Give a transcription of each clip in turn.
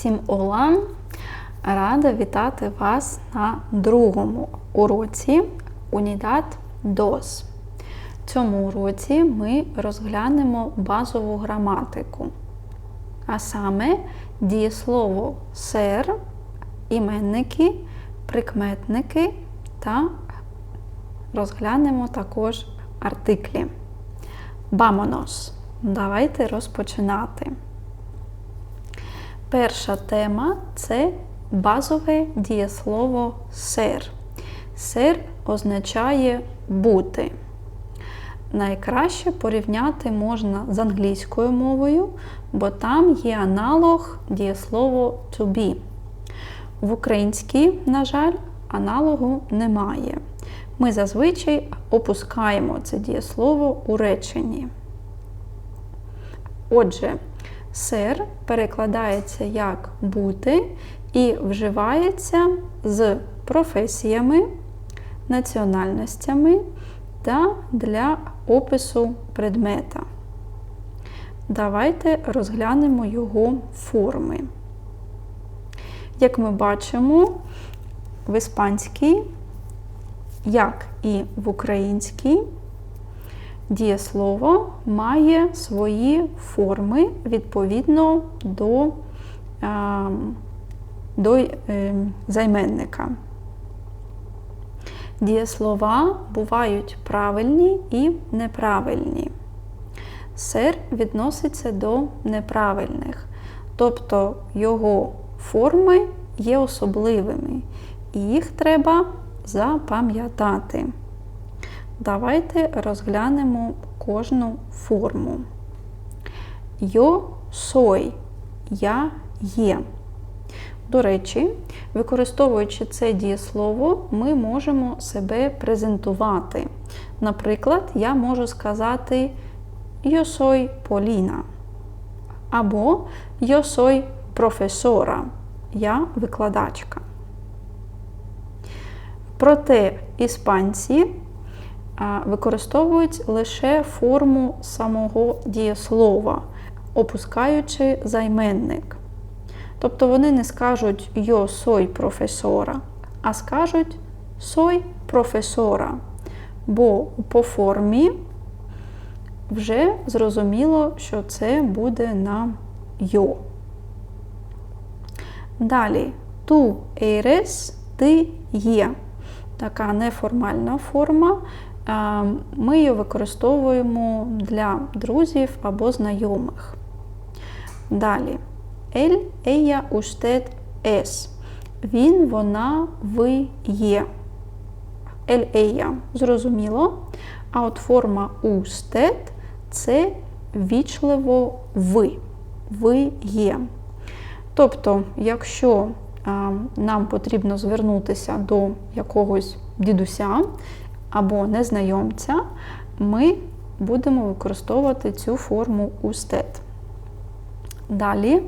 Всім олан! Рада вітати вас на другому уроці Унідат ДОС. В цьому уроці ми розглянемо базову граматику, а саме дієслово сер, іменники, прикметники та розглянемо також артиклі. Бамонос! Давайте розпочинати. Перша тема це базове дієслово сер. Сер означає бути. Найкраще порівняти можна з англійською мовою, бо там є аналог дієслово to be. В українській, на жаль, аналогу немає. Ми зазвичай опускаємо це дієслово у реченні. Отже, Сер перекладається як бути і вживається з професіями, національностями та для опису предмета. Давайте розглянемо його форми. Як ми бачимо, в іспанській, як і в українській, дієслово має свої форми відповідно до до е, займенника. Дієслова бувають правильні і неправильні. Сер відноситься до неправильних, тобто його форми є особливими, і їх треба запам'ятати. Давайте розглянемо кожну форму. Йо сой я є. До речі, використовуючи це дієслово, ми можемо себе презентувати. Наприклад, я можу сказати «Yo soy Поліна. Або «Yo soy професора. Я викладачка. Проте іспанці використовують лише форму самого дієслова, опускаючи займенник. Тобто вони не скажуть «Yo soy професора, а скажуть «Soy професора. Бо по формі вже зрозуміло, що це буде на йо. Далі ту eres, ти є. Така неформальна форма. Ми її використовуємо для друзів або знайомих. Далі. Ель, ella, usted, es. Він, вона, ви є. Ель, ella. Зрозуміло. А от форма usted це вічливо ви. Ви є. Тобто, якщо нам потрібно звернутися до якогось дідуся або незнайомця, ми будемо використовувати цю форму usted. Далі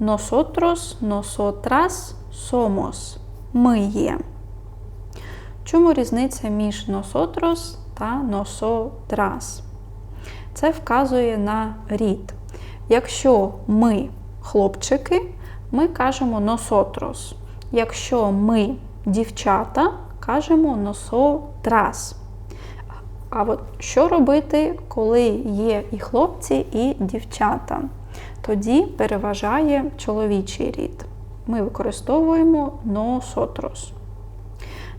nosotros, nosotras, somos. Ми є. Чому різниця між nosotros та nosotras? Це вказує на рід. Якщо ми хлопчики, ми кажемо nosotros. Якщо ми дівчата, кажемо nosotras. А от що робити, коли є і хлопці, і дівчата? Тоді переважає чоловічий рід. Ми використовуємо nosotros.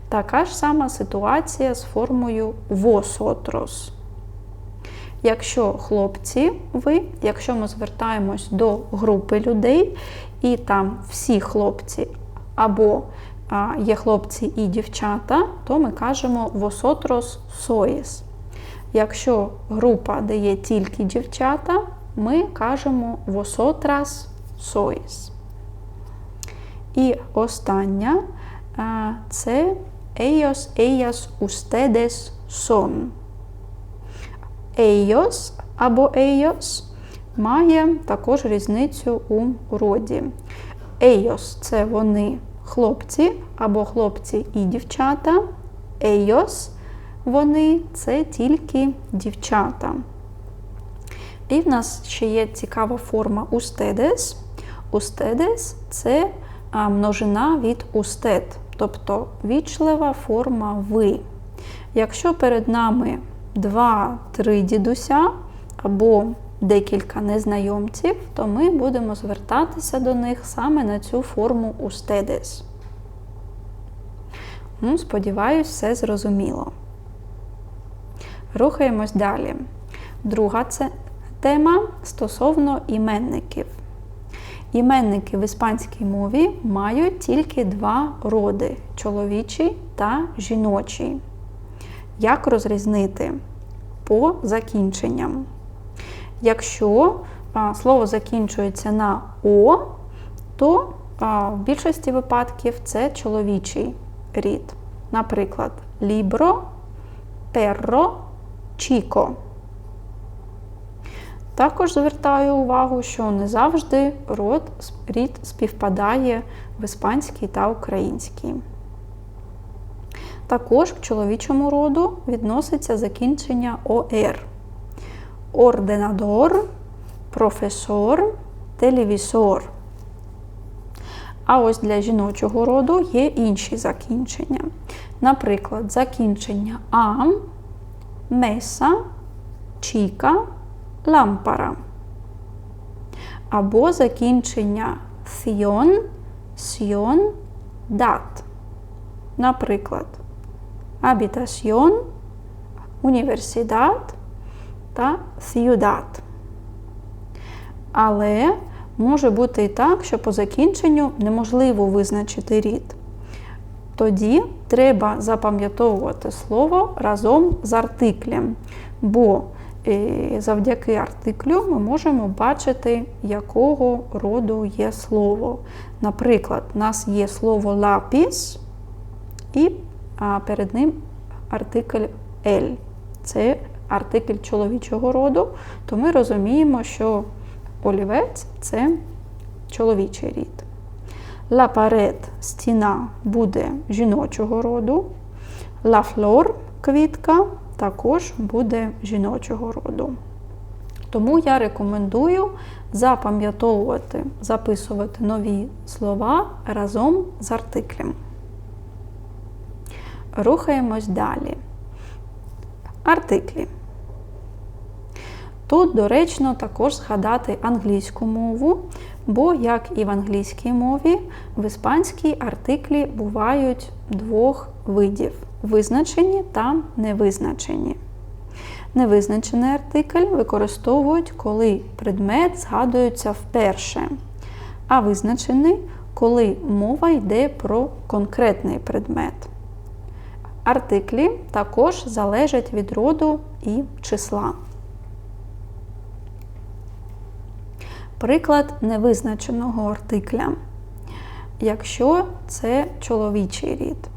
Така ж сама ситуація з формою vosotros. Якщо хлопці, ви, якщо ми звертаємось до групи людей, і там всі хлопці або є хлопці і дівчата, то ми кажемо vosotros sois. Якщо група дає тільки дівчата, ми кажемо vosotras sois. І остання це ellos, ellas, ustedes son. Ellos або ellos має також різницю у роді. Ellos – це вони хлопці або хлопці і дівчата. Ellos – вони це тільки дівчата. І в нас ще є цікава форма ustedes. ustedes – це множина від usted, тобто вічлива форма ви. Якщо перед нами два-три дідуся або декілька незнайомців, то ми будемо звертатися до них саме на цю форму ustedes. Ну, Сподіваюсь, все зрозуміло. Рухаємось далі. Друга це тема стосовно іменників. Іменники в іспанській мові мають тільки два роди чоловічий та жіночий. Як розрізнити? По закінченням. Якщо слово закінчується на О, то в більшості випадків це чоловічий рід. Наприклад, лібро, перро, чіко. Також звертаю увагу, що не завжди род, рід співпадає в іспанській та українській. Також к чоловічому роду відноситься закінчення ОР. Орденадор, професор, телевізор. А ось для жіночого роду є інші закінчення. Наприклад, закінчення ам, меса, чіка, лампара. Або закінчення сьйон, сьйон, дат. Наприклад, habitación, університет та ciudad. Але може бути і так, що по закінченню неможливо визначити рід. Тоді треба запам'ятовувати слово разом з артиклем, бо е, завдяки артиклю ми можемо бачити, якого роду є слово. Наприклад, у нас є слово лапіс, і перед ним артикль «ель». Це артикль чоловічого роду, то ми розуміємо, що олівець це чоловічий рід. Ла парет стіна буде жіночого роду. Ла флор квітка також буде жіночого роду. Тому я рекомендую запам'ятовувати, записувати нові слова разом з артиклем. Рухаємось далі. Артиклі. Тут доречно також згадати англійську мову, бо, як і в англійській мові, в іспанській артиклі бувають двох видів визначені та невизначені. Невизначений артикль використовують, коли предмет згадується вперше, а визначений, коли мова йде про конкретний предмет. Артиклі також залежать від роду і числа. Приклад невизначеного артикля. Якщо це чоловічий рід.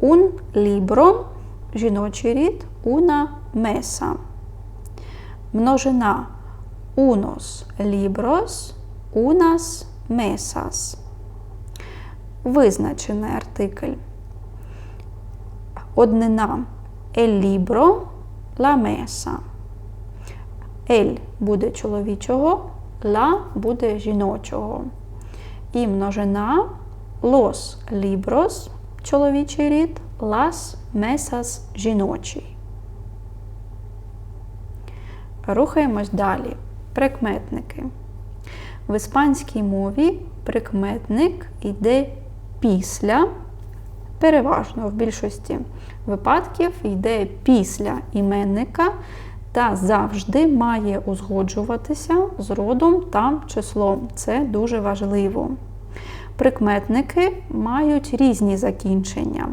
Un libro жіночий рід una mesa. Множина unos libros, unas mesas. Визначений артикль. Однина el libro, la mesa. El буде чоловічого, ла буде жіночого. І множина los libros чоловічий рід, las mesas жіночий. Рухаємось далі. Прикметники. В іспанській мові прикметник йде після, переважно в більшості випадків йде після іменника та завжди має узгоджуватися з родом та числом. Це дуже важливо. Прикметники мають різні закінчення.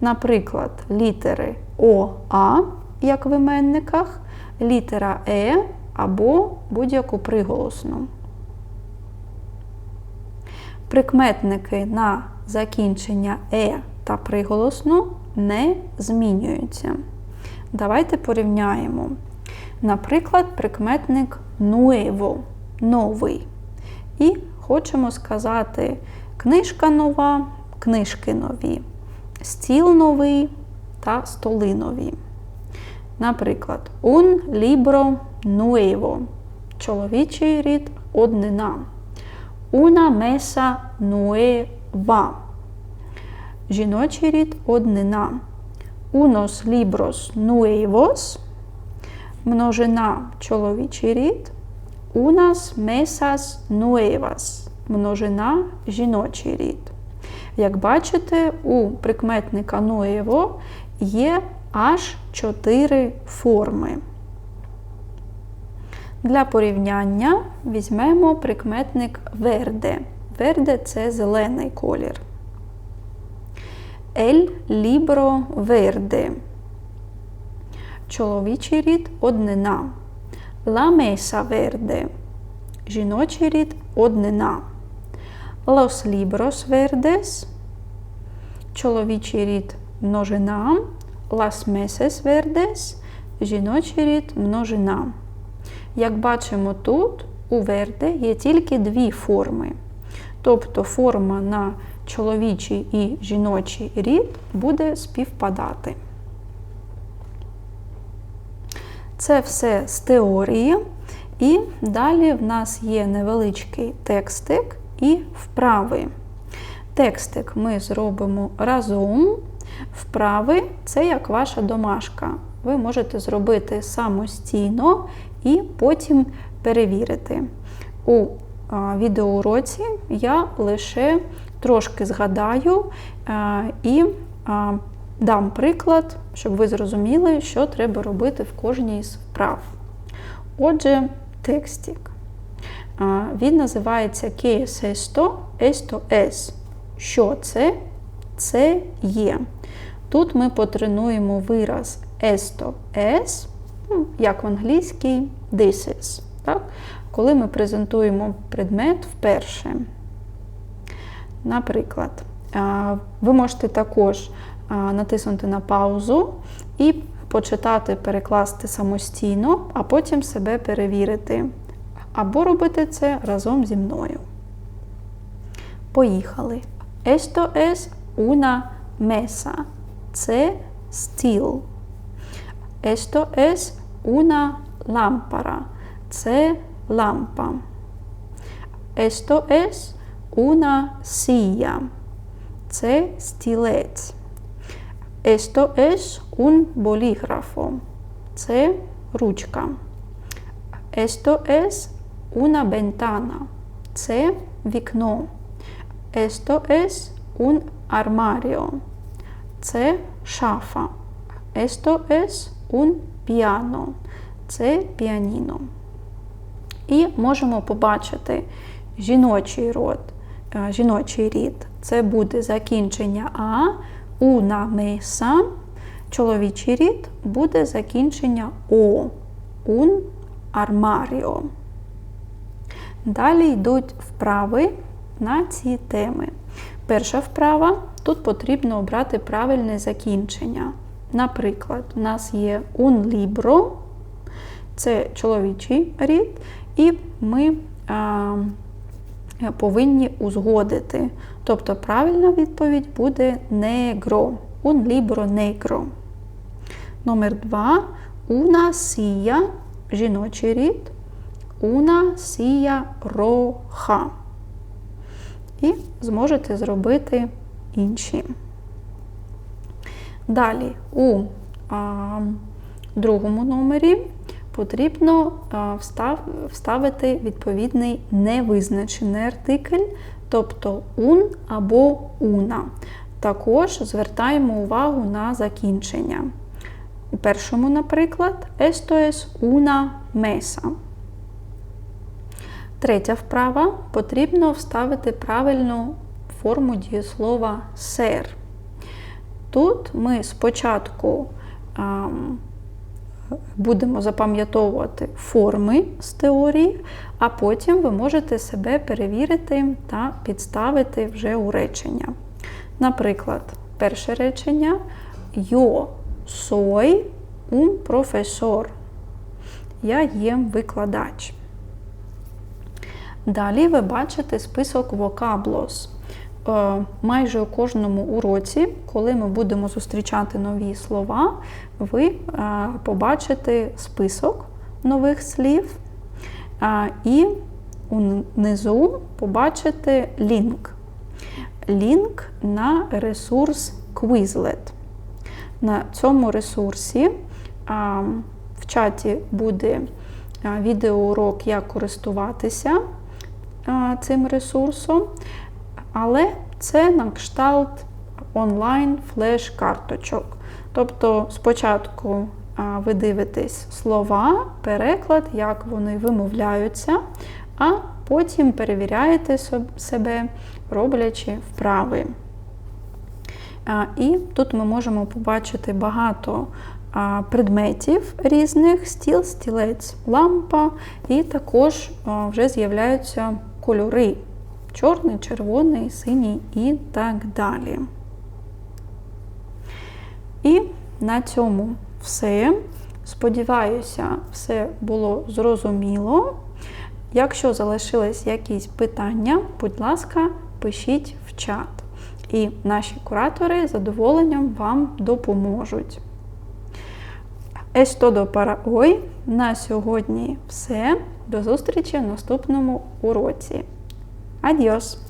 Наприклад, літери ОА, як в іменниках, літера Е або будь-яку приголосну. Прикметники на закінчення Е та приголосну не змінюються. Давайте порівняємо. Наприклад, прикметник nuevo новий. І хочемо сказати книжка нова, книжки нові, стіл новий та столи нові. Наприклад, un libro nuevo чоловічий рід однина. una mesa nueva. Жіночий рід однина. Unos libros nuevos. Множина чоловічий рід. Unas mesas nuevas. Множина жіночий рід. Як бачите, у прикметника nuevo є аж чотири форми. Для порівняння візьмемо прикметник верде. Верде це зелений колір. El libro verde. Чоловічий рід однина. La mesa verde. Жіночий рід однина. Los libros verdes. Чоловічий рід множина. Las meses verdes. Жіночий рід множина. Як бачимо тут, у верде є тільки дві форми. Тобто форма на чоловічий і жіночий рід буде співпадати. Це все з теорії. І далі в нас є невеличкий текстик і вправи. Текстик ми зробимо разом. Вправи це як ваша домашка. Ви можете зробити самостійно і потім перевірити. У відеоуроці я лише трошки згадаю і дам приклад, щоб ви зрозуміли, що треба робити в кожній з вправ. Отже, текстик. Він називається «Qué es esto?» «Esto es». Що це? Це є. Тут ми потренуємо вираз esto es, ну, як в англійській this is. Так? Коли ми презентуємо предмет вперше. Наприклад, ви можете також натиснути на паузу і почитати, перекласти самостійно, а потім себе перевірити. Або робити це разом зі мною. Поїхали. Esto es una mesa. Це стіл. Esto es una lámpara. Це лампа. Esto es una silla. Це стілець. Esto es un bolígrafo. Це ручка. Esto es una ventana. Це вікно. Esto es un armario. Це шафа. Esto es un piano. Це піаніно. І можемо побачити жіночий род, жіночий рід. Це буде закінчення А, una mesa. Чоловічий рід буде закінчення О. Un armario. Далі йдуть вправи на ці теми. Перша вправа тут потрібно обрати правильне закінчення. Наприклад, у нас є un libro, це чоловічий рід, і ми повинні узгодити. Тобто правильна відповідь буде negro. Un libro negro. Номер два. Una silla, жіночий рід. Una silla roja. І зможете зробити інші. Далі у а, другому номері потрібно встав, вставити відповідний невизначений артикль, тобто un або una. Також звертаємо увагу на закінчення. У першому, наприклад, esto es una mesa. Третя вправа потрібно вставити правильну форму дієслова ser. Тут ми спочатку а, будемо запам'ятовувати форми з теорії, а потім ви можете себе перевірити та підставити вже у речення. Наприклад, перше речення Yo soy un profesor. Я є викладач. Далі ви бачите список вокаблос. Е, майже у кожному уроці, коли ми будемо зустрічати нові слова, ви е, побачите список нових слів. Е, і унизу побачите лінк. Лінк на ресурс Quizlet. На цьому ресурсі в чаті буде відеоурок, як користуватися цим ресурсом, але це на кшталт онлайн флеш-карточок. Тобто спочатку ви дивитесь слова, переклад, як вони вимовляються, а потім перевіряєте себе, роблячи вправи. І тут ми можемо побачити багато предметів різних: стіл, стілець, лампа, і також вже з'являються кольори: чорний, червоний, синій і так далі. І на цьому все. Сподіваюся, все було зрозуміло. Якщо залишились якісь питання, будь ласка, пишіть в чат. І наші куратори з задоволенням вам допоможуть. Todo para. На сьогодні все. До зустрічі в наступному уроці. Adiós.